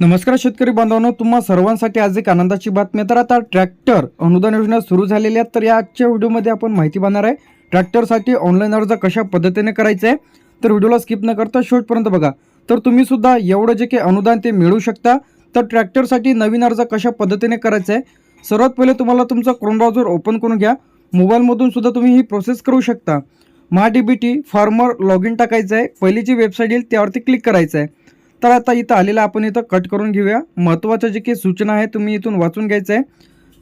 नमस्कार शेतकरी बांधवांनो तुम्हा सर्वांसाठी आज एक आनंदाची बातमी तर आता ट्रॅक्टर अनुदान योजना सुरू झालेली आहे. तर या आजच्या व्हिडिओमध्ये आपण माहिती पाहणार आहे ट्रॅक्टरसाठी ऑनलाईन अर्ज कशा पद्धतीने करायचा आहे. तर व्हिडिओला स्किप न करता शेवटपर्यंत बघा. तर तुम्ही सुद्धा एवढं जे काही अनुदान ते मिळू शकता. तर ट्रॅक्टरसाठी नवीन अर्ज कशा पद्धतीने करायचा आहे? सर्वात पहिले तुम्हाला तुमचा क्रोम ब्राउझर ओपन करून घ्या. मोबाईलमधून सुद्धा तुम्ही ही प्रोसेस करू शकता. महाडीबीटी फार्मर लॉग इन टाकायचं आहे. पहिली वेबसाईट येईल त्यावरती क्लिक करायचं आहे. तर आता इथं आलेलं आपण इथं कट करून घेऊया. महत्त्वाच्या जे काही सूचना आहे तुम्ही इथून वाचून घ्यायचं आहे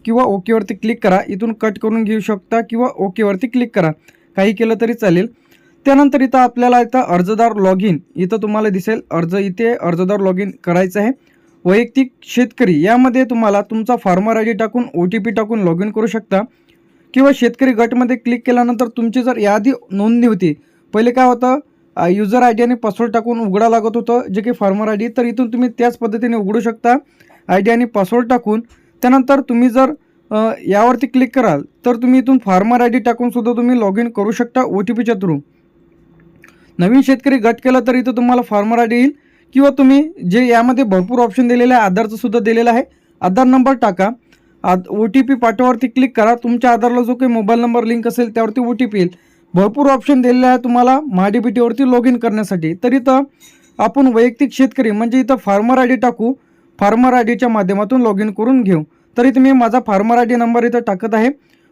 किंवा ओकेवरती क्लिक करा. इथून कट करून घेऊ शकता किंवा ओकेवरती क्लिक करा. काही केलं तरी चालेल. त्यानंतर इथं आपल्याला इथं अर्जदार लॉग इन इथं तुम्हाला दिसेल. अर्ज इथे अर्जदार लॉग इन करायचं आहे. वैयक्तिक शेतकरी यामध्ये तुम्हाला तुमचा फार्मर आय डी टाकून ओ टी पी टाकून लॉग इन करू शकता. किंवा शेतकरी गटमध्ये क्लिक केल्यानंतर तुमची जर यादी नोंदणी होती पहिले काय होतं? युजर आय डी आणि पासवर्ड टाकून उघडा लागत होतं जे काही फार्मर आय डी तर इथून तुम्ही त्याच पद्धतीने उघडू शकता. आय डी आणि पासवर्ड टाकून. त्यानंतर तुम्ही जर यावरती क्लिक कराल तर तुम्ही इथून फार्मर आय डी टाकूनसुद्धा तुम्ही लॉग इन करू शकता ओ टी पीच्या थ्रू नवीन शेतकरी गट केला तर इथं तुम्हाला फार्मर आय डी येईल किंवा तुम्ही जे यामध्ये भरपूर ऑप्शन दिलेले आहे आधारचं सुद्धा दिलेलं आहे. आधार नंबर टाका. आद ओ टी पी पाठवावरती क्लिक करा. तुमच्या आधारला जो काही मोबाईल नंबर लिंक असेल त्यावरती ओ टी पी येईल. भरपूर ऑप्शन दिलेले आहे तुम्हाला महाडीबीटीवरती लॉग इन करण्यासाठी. तर इथं आपण वैयक्तिक शेतकरी म्हणजे इथं फार्मर आय डी टाकू फार्मर आय डीच्या माध्यमातून लॉग इन करून घेऊ. तर इथं मी माझा फार्मर आय डी नंबर इथं टाकत आहे.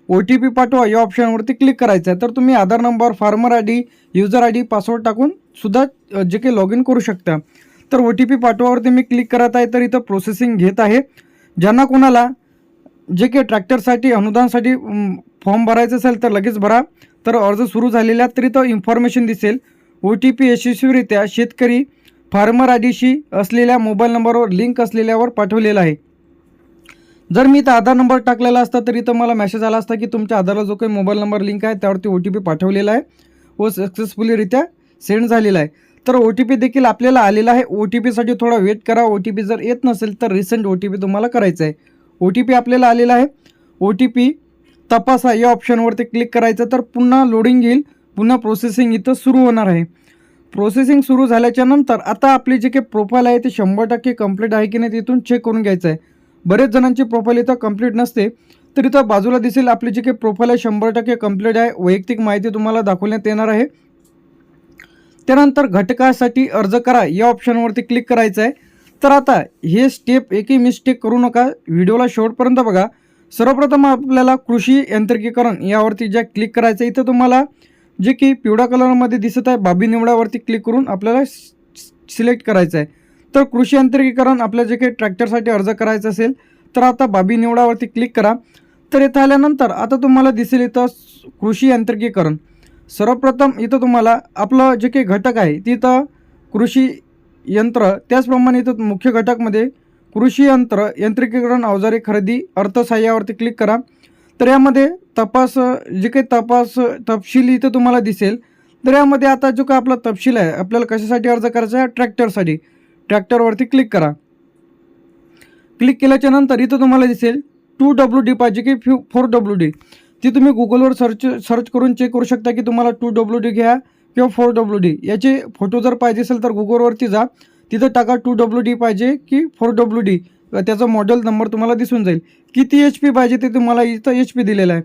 ओ टी पी पाठवा या ऑप्शनवरती क्लिक करायचं आहे तर तुम्ही Aadhaar number farmer I D user I D password टाकून सुद्धा जे काही लॉग इन करू शकता. तर ओ टी पी पाठवावरती मी क्लिक करत आहे. तर इथं प्रोसेसिंग घेत आहे. ज्यांना कोणाला जे काही ट्रॅक्टरसाठी अनुदानसाठी फॉर्म भरायचं असेल तर लगेच भरा. तर अर्ज सुरू झालेला तरी तो इन्फॉर्मेशन दिसेल. ओ टी पी यशस्वीरित्या शेतकरी फार्मर आय डीशी असलेल्या मोबाईल नंबरवर लिंक असलेल्यावर पाठवलेला आहे. जर मी इथं आधार नंबर टाकलेला असता तर इथं मला मेसेज आला असता की तुमच्या आधारला जो काही मोबाईल नंबर लिंक आहे त्यावरती ओ टी पी पाठवलेला आहे. व सक्सेसफुलीरित्या सेंड झालेला आहे. तर ओ टी पी देखील आपल्याला आलेला आहे. ओ टी पीसाठी थोडा वेट करा. ओ टी पी जर येत नसेल तर रिसेंट ओ टी पी तुम्हाला करायचं आहे. ओ टी पी आपल्याला आलेला आहे. ओ टी पी तपासा. या ऑप्शनवरती क्लिक करायचं तर पुन्हा लोडिंग येईल. पुन्हा प्रोसेसिंग इथं सुरू होणार आहे. प्रोसेसिंग सुरू झाल्याच्यानंतर आता आपली जे काही प्रोफाईल आहे ते शंभर टक्के कंप्लीट आहे की नाही तिथून चेक करून घ्यायचं आहे. बरेच जणांची प्रोफाईल इथं कंप्लीट नसते. तर इथं बाजूला दिसेल आपली जी काही प्रोफाईल आहे शंभर टक्के कंप्लीट आहे. वैयक्तिक माहिती तुम्हाला दाखवण्यात येणार आहे. त्यानंतर घटकासाठी अर्ज करा. या ऑप्शनवरती क्लिक करायचं आहे. तर आता हे स्टेप एकही मिस्टेक करू नका. व्हिडिओला शेवटपर्यंत बघा. सर्वप्रथम आपल्याला कृषी यांत्रिकीकरण यावरती ज्या क्लिक करायचं आहे, इथं तुम्हाला जे की पिवळ्या कलरमध्ये दिसत आहे बाबी निवडावरती क्लिक करून आपल्याला सिलेक्ट करायचं आहे. तर कृषी यांत्रिकीकरण आपल्या जे काही ट्रॅक्टरसाठी अर्ज करायचा असेल तर आता बाबी निवडावरती क्लिक करा. तर इथं आल्यानंतर आता तुम्हाला दिसेल इथं कृषी यांत्रिकीकरण. सर्वप्रथम इथं तुम्हाला आपलं जे काही घटक आहे तिथं कृषी यंत्र त्याचप्रमाणे इथं मुख्य घटकमध्ये कृषी यंत्र यांत्रिकीकरण अवजारे खरेदी अर्थसहाय्यावरती क्लिक करा. तर यामध्ये तपास जे काही तपास तपशील इथं तुम्हाला दिसेल. तर यामध्ये आता जो काय आपला तपशील आहे आपल्याला कशासाठी अर्ज करायचा आहे? ट्रॅक्टरसाठी. ट्रॅक्टरवरती क्लिक करा. क्लिक केल्याच्यानंतर इथं तुम्हाला दिसेल टू डब्ल्यू डी पाहिजे की फ्यू फोर डब्ल्यू डी ती तुम्ही गुगलवर सर्च सर्च करून चेक करू शकता की तुम्हाला टू डब्ल्यू डी घ्या. किंवा फोर डब्ल्यू डी. याचे फोटो जर पाहिजे असेल तर गुगलवरती जा. तिथं टाका टू डब्ल्यू डी पाहिजे की फोर डब्ल्यू डी. त्याचा मॉडेल नंबर तुम्हाला दिसून जाईल. किती एच पी पाहिजे ते तुम्हाला इथं एच पी दिलेलं आहे.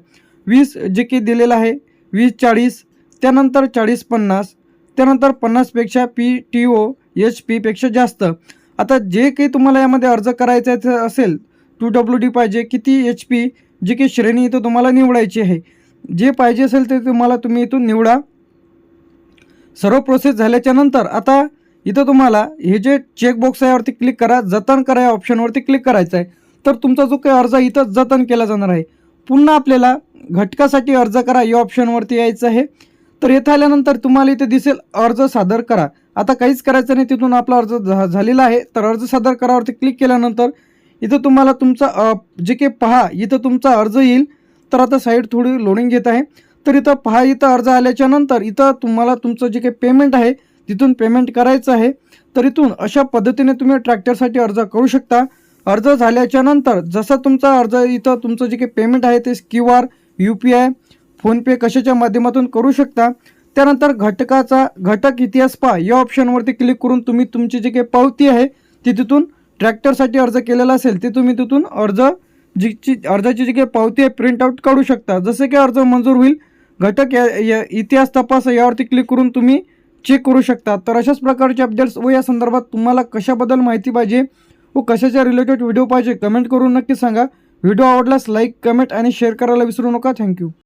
वीस जे की दिलेलं आहे वीस चाळीस त्यानंतर चाळीस पन्नास त्यानंतर पन्नासपेक्षा पी टी ओ एच पीपेक्षा जास्त. आता जे काही तुम्हाला यामध्ये अर्ज करायचा आहे असेल टू डब्ल्यू डी पाहिजे किती एच पी जी की श्रेणी इथं तुम्हाला निवडायची आहे. जे पाहिजे असेल ते तुम्हाला तुम्ही इथून निवडा. सर्व प्रोसेस झाल्याच्यानंतर आता इथं तुम्हाला हे जे चेकबॉक्स आहे यावरती क्लिक करा जतन करा या ऑप्शनवरती क्लिक करायचं आहे तर तुमचा जो काही अर्ज इथं जतन केला जाणार आहे. पुन्हा आपल्याला घटकासाठी अर्ज करा या ऑप्शनवरती यायचं आहे. तर येथे आल्यानंतर तुम्हाला इथे दिसेल अर्ज सादर करा. आता काहीच करायचं नाही तिथून आपला अर्ज झा- झालेला आहे. तर अर्ज सादर करावरती क्लिक केल्यानंतर इथं तुम्हाला तुमचा जे काही पहा इथं तुमचा अर्ज येईल. तर आता साईड थोडी लोडिंग घेत आहे. तर इथं पहा इथं अर्ज आल्याच्यानंतर इथं तुम्हाला तुमचं जे काही पेमेंट आहे तिथून पेमेंट करायचं आहे. तर इथून अशा पद्धतीने तुम्ही ट्रॅक्टरसाठी अर्ज करू शकता. अर्ज झाल्याच्यानंतर जसा तुमचा अर्ज इथं तुमचं जे काही पेमेंट आहे ते Q R U P I PhonePe कशाच्या माध्यमातून करू शकता. त्यानंतर घटकाचा घटक इतिहास पहा या ऑप्शनवरती क्लिक करून तुम्ही तुमची जी काही पावती आहे ती तिथून ट्रॅक्टरसाठी अर्ज केलेला असेल ते तुम्ही तिथून अर्ज जी अर्जाची जी काही पावती आहे प्रिंट आउट काढू शकता. जसे की अर्ज मंजूर होईल घटक या, या इतिहास तपास यावरती क्लिक करून तुम्ही चेक करू शकता. तर अशाच प्रकारचे अपडेट्स व या संदर्भात तुम्हाला कशाबद्दल माहिती पाहिजे व कशाच्या रिलेटेड व्हिडिओ पाहिजे कमेंट करून नक्की सांगा. व्हिडिओ आवडल्यास लाईक कमेंट आणि शेअर करायला विसरू नका. थँक्यू